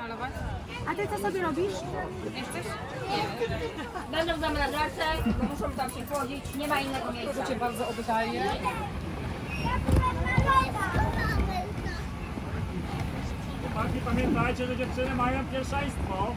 malować? A ty co sobie robisz? Nie chcesz? Będą w zamrażarce, bo muszą tam się chłodzić, nie ma innego miejsca. To cię bardzo obdaje. Chłopaki, pamiętajcie, że dziewczyny mają pierwszeństwo.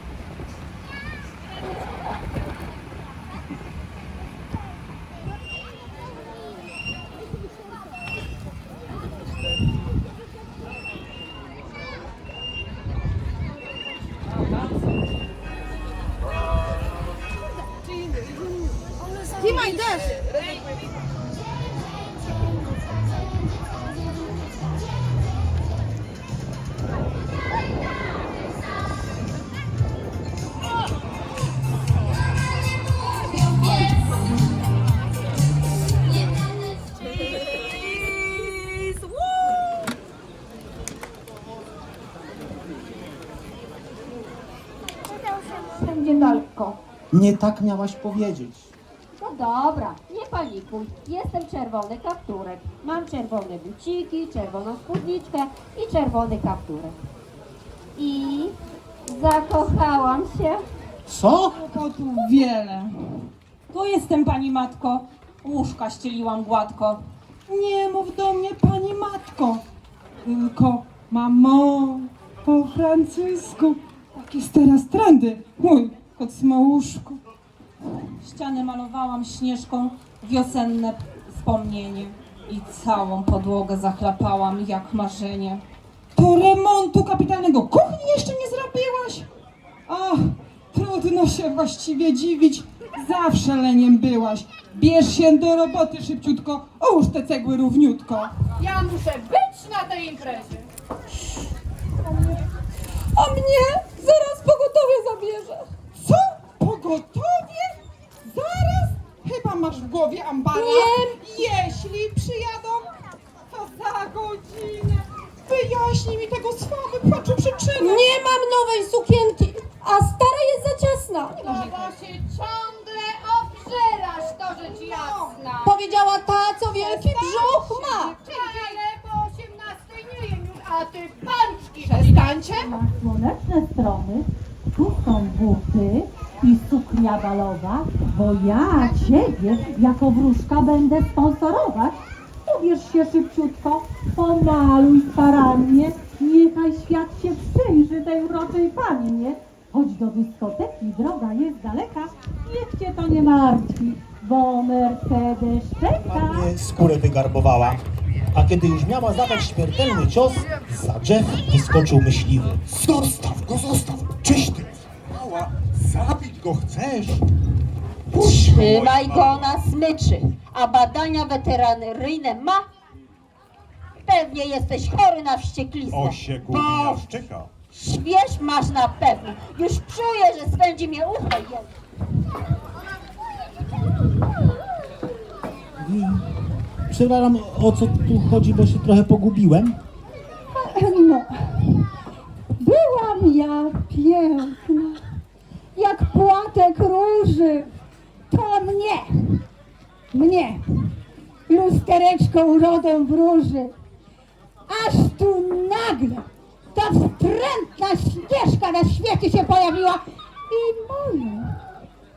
Nie tak miałaś powiedzieć. No dobra, nie panikuj. Jestem czerwony kapturek. Mam czerwone buciki, czerwoną spódniczkę i czerwony kapturek. I zakochałam się. Co? Kotów wiele. To jestem pani matko. Łóżka ścieliłam gładko. Nie mów do mnie pani matko. Tylko mamo po francusku. Tak jest teraz trendy. Mój kot smałuszku. Ściany malowałam śnieżką, wiosenne wspomnienie. I całą podłogę zachlapałam jak marzenie. To remontu kapitalnego kuchni jeszcze nie zrobiłaś? Ach, trudno się właściwie dziwić. Zawsze leniem byłaś. Bierz się do roboty szybciutko, ołóż te cegły równiutko. Ja muszę być na tej imprezie. A mnie zaraz pogotowie zabierze. Co? Pogotowie? Zaraz? Chyba masz w głowie ambara. Nie. Jeśli przyjadą, to za godzinę. Wyjaśnij mi tego słaby płaczu przyczynę. Nie mam nowej sukienki, a stara jest za ciasna. No bo się ciągle obżerasz, to rzecz jasna. Powiedziała ta, co wielki brzuch ma. Ale po 18 nie jem już, a ty pączki Przestańcie. na słoneczne strony. Tu są buty suknia balowa, bo ja ciebie jako wróżka będę sponsorować. Ubierz się szybciutko, pomaluj starannie, niechaj świat się przyjrzy tej uroczej pannie. Chodź do dyskoteki, droga jest daleka, niech cię to nie martwi, bo Mercedes czeka. Ładnie skórę wygarbowała. A kiedy już miała zadać śmiertelny cios, za drzew wyskoczył myśliwy. Zostaw go, zostaw! Czyś ty! Mała, zabić go chcesz? Trzymaj go na smyczy, a badania weterynaryjne ma. Pewnie jesteś chory na wścieklizę. O się bo gówniaszczyka! Śmierć masz na pewno. Już czuję, że spędzi mnie ucho jeden. Przepraszam, o co tu chodzi, bo się trochę pogubiłem. No, byłam ja piękna, jak płatek róży. To mnie, mnie, lustereczko urodą wróży. Aż tu nagle ta wstrętna ścieżka na świecie się pojawiła i moją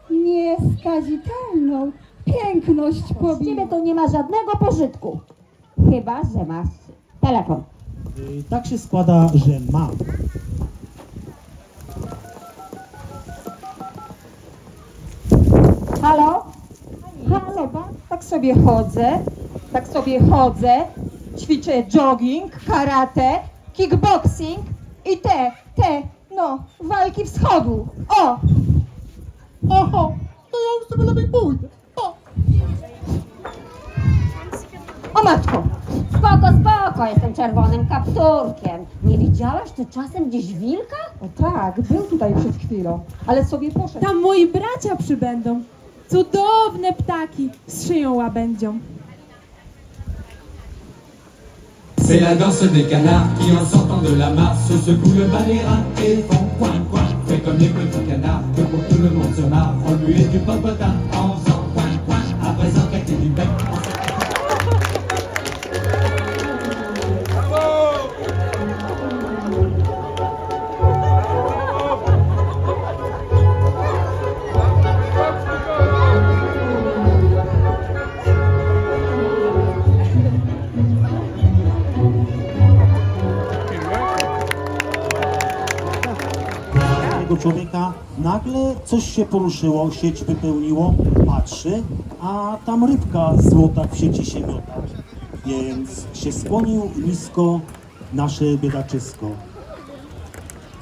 nieskazitelną piękność Z pobiła. ciebie to nie ma żadnego pożytku. Chyba, że masz telefon. Y, Tak się składa, że mam. Halo? Halo, ba? tak sobie chodzę, tak sobie chodzę, ćwiczę jogging, karate, kickboxing i te, te, no, walki wschodu. O! Oho, to ja już sobie lepiej pójdę. O! O matko, Spoko, spoko, jestem czerwonym kapturkiem. Nie widziałaś ty czasem gdzieś wilka? o tak, był tutaj przed chwilą, ale sobie poszedł. Tam moi bracia przybędą. C'est la danse des canards qui en sortant de la masse se secouent le reins et font coin coin. Fait comme les petits canards que pour tout le monde se marre. Remuer du popotin en faisant nagle coś się poruszyło, sieć wypełniło, patrzy, a tam rybka złota w sieci się miota. Więc się skłonił nisko nasze biedaczysko.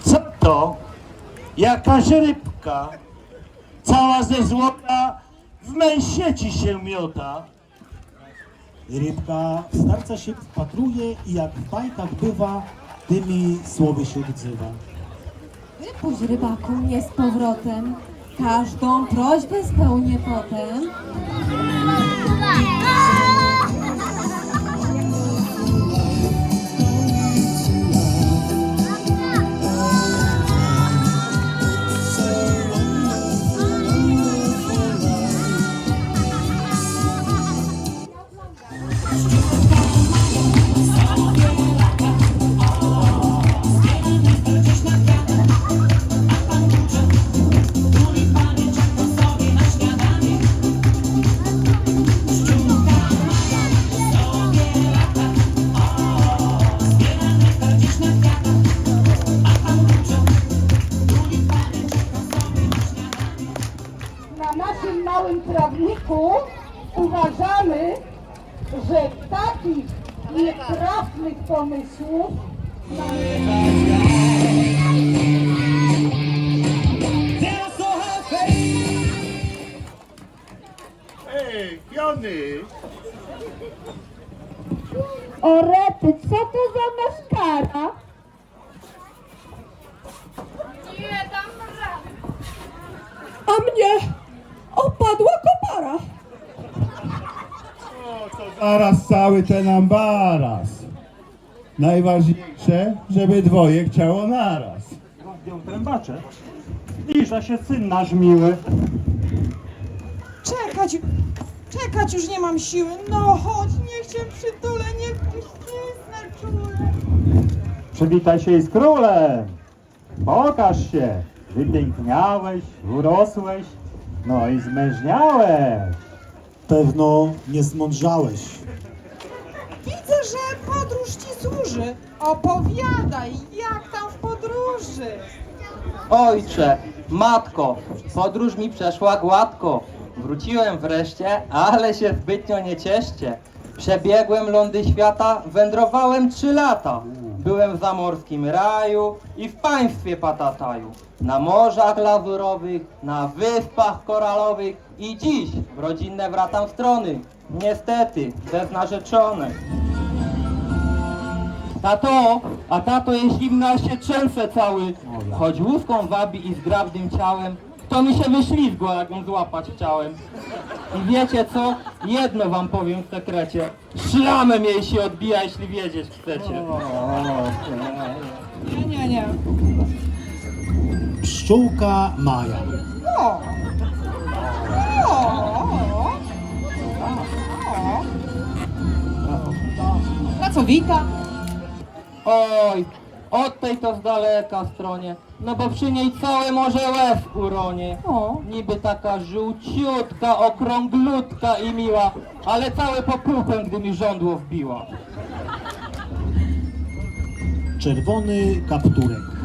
Co to? Jakaś rybka, cała ze złota, w mej sieci się miota. Rybka starca się wpatruje i jak w bajkach bywa, tymi słowy się odzywa. Wypuść rybaku mnie z powrotem. Każdą prośbę spełnię potem. Ej! O rety, co to za maskara? Nie dam rady. A mnie opadła kopara. Zaraz cały ten ambaras. Najważniejsze, żeby dwoje chciało naraz. Trębacze. Zbliża się syn nasz miły. Czekać, czekać już nie mam siły. No chodź, niech cię przytulę, niech cię ścisnę czule. Przywitaj się i z królem. Pokaż się. Wypiękniałeś, urosłeś, no i zmężniałeś. Pewno nie zmądrzałeś. Że podróż ci służy. Opowiadaj, jak tam w podróży. Ojcze, matko, podróż mi przeszła gładko. Wróciłem wreszcie, ale się zbytnio nie cieszcie. Przebiegłem lądy świata, wędrowałem trzy lata. Byłem w zamorskim raju i w państwie Patataju. Na morzach lazurowych, na wyspach koralowych i dziś w rodzinne wracam strony. Niestety, bez narzeczonej. Tato, a tato jest zimna się trzęsę cały. Choć łuską wabi i zgrabnym ciałem, to mi się wyślizgło, jak ją złapać chciałem. I wiecie co? Jedno wam powiem w sekrecie. Szlamem jej się odbija, jeśli wiedzieć chcecie. Nie, nie, nie. Pszczółka Maja. O! O! O! Pracowita. Oj, od tej to z daleka stronie, no bo przy niej całe morze łez uronie. O. Niby taka żółciutka, okrąglutka i miła, ale całe popupem, gdy mi żądło wbiła. Czerwony kapturek.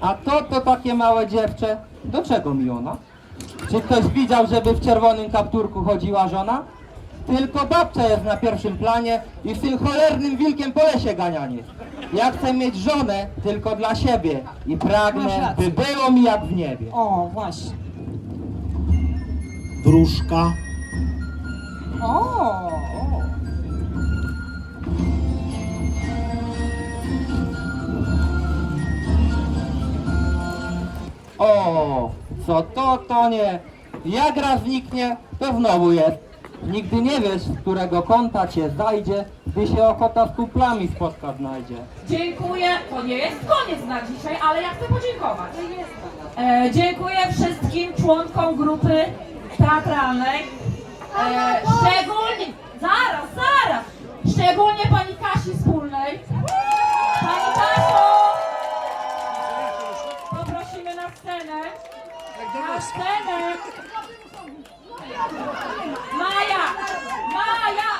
A to to takie małe dziewczę, do czego mi ona? Czy ktoś widział, żeby w czerwonym kapturku chodziła żona? Tylko babcia jest na pierwszym planie i z tym cholernym wilkiem po lesie ganianie. Ja chcę mieć żonę tylko dla siebie i Masz pragnę, rację. by było mi jak w niebie. O, właśnie. Wróżka. O! O, co to, to nie. Jak raz zniknie, to znowu jest. Nigdy nie wiesz, z którego kąta cię zajdzie, gdy się ochota z kuplami spotkać znajdzie. Dziękuję. To nie jest koniec na dzisiaj, ale ja chcę podziękować. E, dziękuję wszystkim członkom grupy teatralnej. E, szczególnie. Zaraz, zaraz! Szczególnie pani Kasi Wspólnej. Наш тренер. Майя! Майя!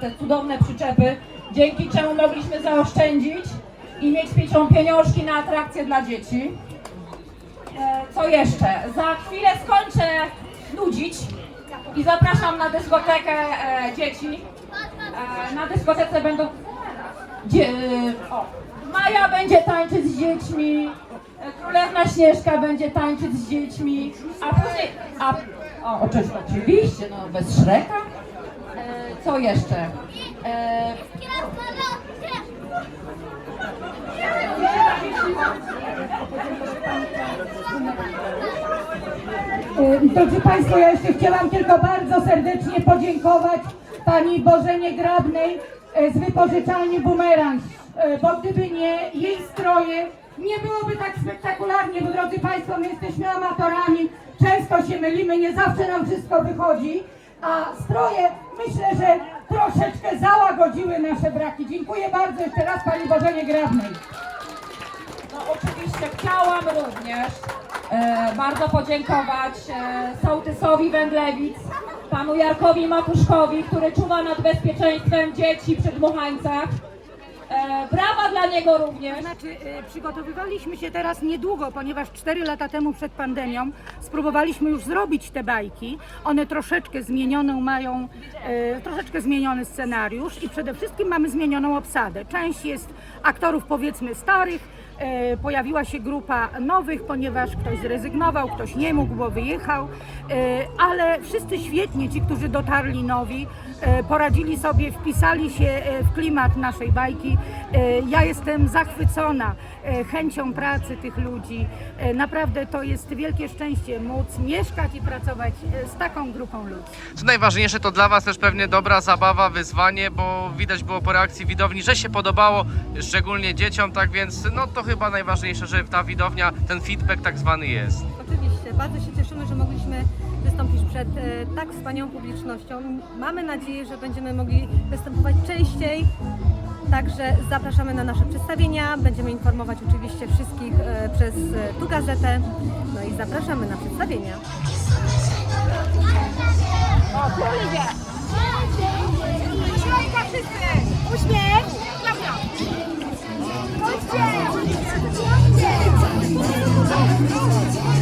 Te cudowne przyczepy, dzięki czemu mogliśmy zaoszczędzić i mieć pieniążki na atrakcje dla dzieci. E, co jeszcze? Za chwilę skończę nudzić i zapraszam na dyskotekę e, dzieci. E, na dyskotece będą... Dzie, o, Maja będzie tańczyć z dziećmi, Królewna Śnieżka będzie tańczyć z dziećmi, a później... A, o, oczywiście, no bez Szreka. E, co jeszcze? E, Y, Drodzy Państwo, ja jeszcze chciałam tylko bardzo serdecznie podziękować Pani Bożenie Grabnej y, z wypożyczalni Bumerang, y, bo gdyby nie jej stroje, nie byłoby tak spektakularnie, bo drodzy Państwo, my jesteśmy amatorami, często się mylimy, nie zawsze nam wszystko wychodzi, a stroje myślę, że troszeczkę załagodziły nasze braki. Dziękuję bardzo jeszcze raz Pani Bożenie Grabnej. No oczywiście chciałam również e, bardzo podziękować e, sołtysowi Węglewic, panu Jarkowi Matuszkowi, który czuwa nad bezpieczeństwem dzieci przy dmuchańcach. E, brawa dla niego również. Znaczy, y, przygotowywaliśmy się teraz niedługo, ponieważ 4 lata temu przed pandemią spróbowaliśmy już zrobić te bajki. One troszeczkę zmienioną mają, y, troszeczkę zmieniony scenariusz i przede wszystkim mamy zmienioną obsadę. Część jest aktorów powiedzmy starych, y, pojawiła się grupa nowych, ponieważ ktoś zrezygnował, ktoś nie mógł, bo wyjechał, y, ale wszyscy świetnie, ci, którzy dotarli nowi, poradzili sobie, wpisali się y, w klimat naszej bajki. E, Ja jestem zachwycona e, chęcią pracy tych ludzi. E, Naprawdę to jest wielkie szczęście móc mieszkać i pracować e, z taką grupą ludzi. Co najważniejsze, to dla Was też pewnie dobra zabawa, wyzwanie, bo widać było po reakcji widowni, że się podobało, szczególnie dzieciom, tak więc no to chyba najważniejsze, że ta widownia, ten feedback tak zwany jest. Oczywiście, bardzo się cieszymy, że mogliśmy wystąpić przed e, tak wspaniałą publicznością. Mamy nadzieję, że będziemy mogli występować częściej. Także zapraszamy na nasze przedstawienia. Będziemy informować oczywiście wszystkich e, przez e, tu gazetę. No i zapraszamy na przedstawienia. O, kurde! Uśmiech! Chodźcie! Chodźcie!